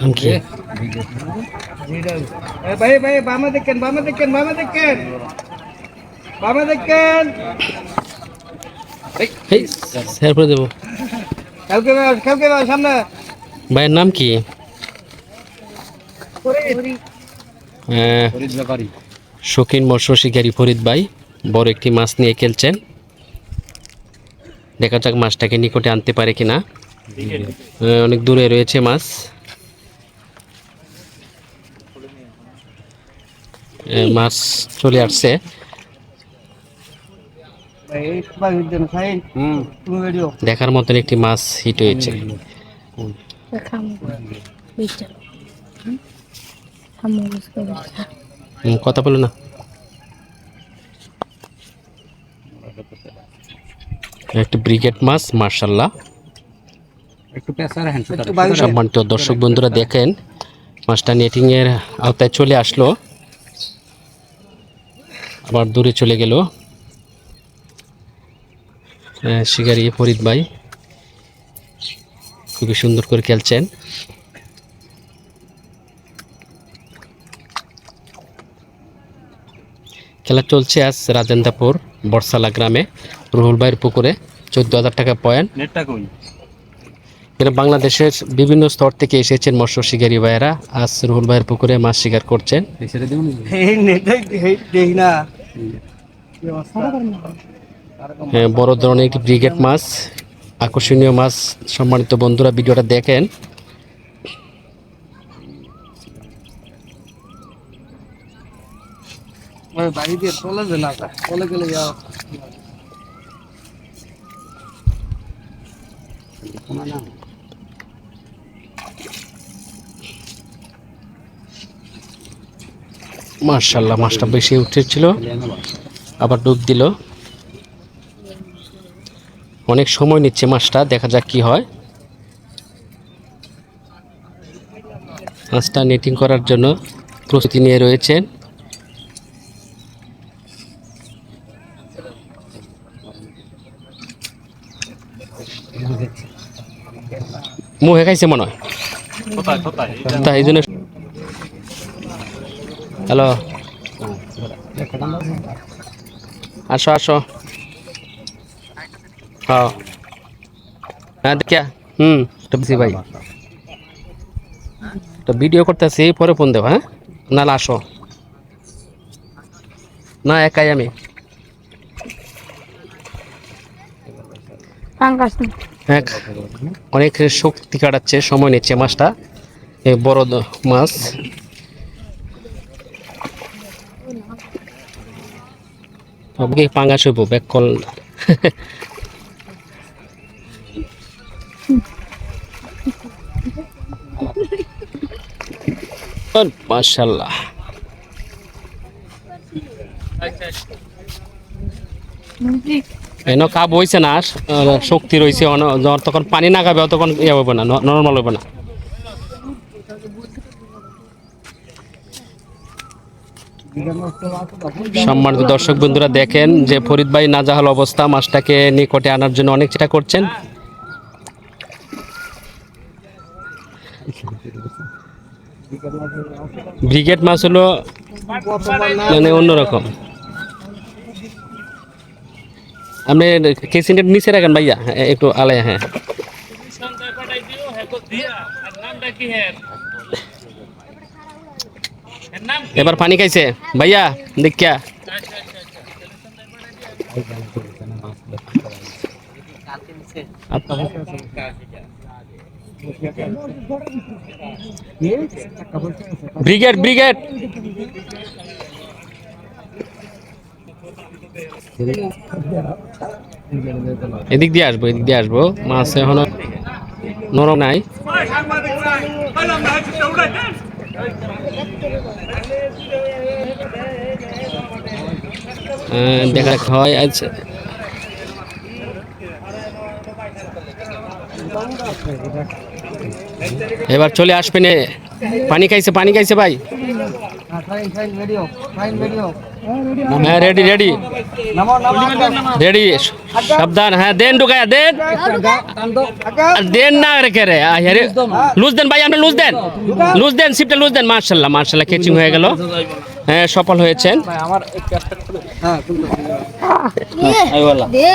নাম ভাই ভাই বামে দেখেন বামে দেখেন বামে দেখেন বামে দেখেন এই শেয়ার করে দেবো কালকে কালকে সামনে ভাইয়ের নাম কি হ্যাঁ, শৌখিন মৎস্য শিকারী ফরিদ ভাই বড় একটি মাছ নিয়ে খেলছেন। দেখা যাক মাছটাকে নিকটে আনতে পারে কিনা। অনেক দূরে রয়েছে মাছ। মাছ চলে আসছে। দেখার মতন একটি মাছ হিট হয়েছে। কথা বলো না। একটা ব্রিগেড মাছ মার্শাল্লাহ একটু সম্মানিত দর্শক বন্ধুরা দেখেন মাছটা নেটিং এর আওতায় চলে আসলো। আবার দূরে চলে গেল। আহ, শিকারি ফরিদ ভাই। খুবই সুন্দর করে খেলছেন। খেলা চলছে আজ রাজেন্দ্রপুর বর্ষালা গ্রামে। রুহুল ভাইয়ের পুকুরে চোদ্দ হাজার টাকা পয়েন্ট। এরা বাংলাদেশের বিভিন্ন স্তর থেকে এসেছেন মৎস্য শিকারী ভাইয়েরা। আজ রুহুল ভাইয়ের পুকুরে মাছ শিকার করছেন। হ্যাঁ, বড় ধরনের একটি ব্রিগেড মাছ আকর্ষণীয় মাছ সম্মানিত বন্ধুরা ভিডিওটা দেখেন। ওই বাড়ি দিয়ে চলে যে না চলে গেলে যাও মার্শাল্লাহ মাছটা বেশি উঠেছিল। আবার ডুব দিল। অনেক সময় নিচ্ছে মাছটা দেখা যাক কি হয়। মাছটা নেটিং করার জন্য প্রস্তুতি নিয়ে রয়েছেন। মুহে খাইছে মনে হয়। তাই জন্য হ্যালো। আসো আসো। হ্যাঁ। হ্যাঁ দেখিয়া। হুম বেশি ভাই। তো ভিডিও করতেছি পরে ফোন দেবো হ্যাঁ? নাহলে আসো। না একাই আমি. অনেক শক্তি কাটাচ্ছে সময় নিচ্ছে মাছটা। বড় মাছ। সবকে পাঙ্গাস হইব ব্যাক কল। মাশাল্লাহ এন কাপ হয়েছে না শক্তি রয়েছে তখন পানি না খাবে তখন ইয়ে হবে না নর্মাল হবে না। সম্মানিত দর্শক বন্ধুরা দেখেন যে ফরিদ ভাই নাজাহাল অবস্থা মাছটাকে নিকটে আনার জন্য অনেক চেষ্টা করছেন। ব্রিগেড মাছ হলো মানে অন্যরকম। আপনি কেসিনটা নিচে রাখেন ভাইয়া হ্যাঁ, একটু আলায় হ্যাঁ। এবার পানি খাইছে। ভাইয়া, দেখিয়া। Brigade brigade. এদিক দিয়ে আসব, এদিক দিয়ে আসব। মাছ এখনও নরম নাই। দেখা যাক হয় আজ এবার চলে আসবেন এ। পানি খাইছে পানি খাইছে ভাই। হ্যাঁ রেডি রেডি রেডি সাবধান হ্যাঁ দেন ঢুকায়া, দেন। দেন না রেখে রে লুজ দেন ভাই, আমরা লুজ দেন। লুজ দেন সিপটা লুজ দেন মার্শাল্লাহ মার্শাল্লাহ কেচিং হয়ে গেল। হ্যাঁ সফল হয়েছেন। দে।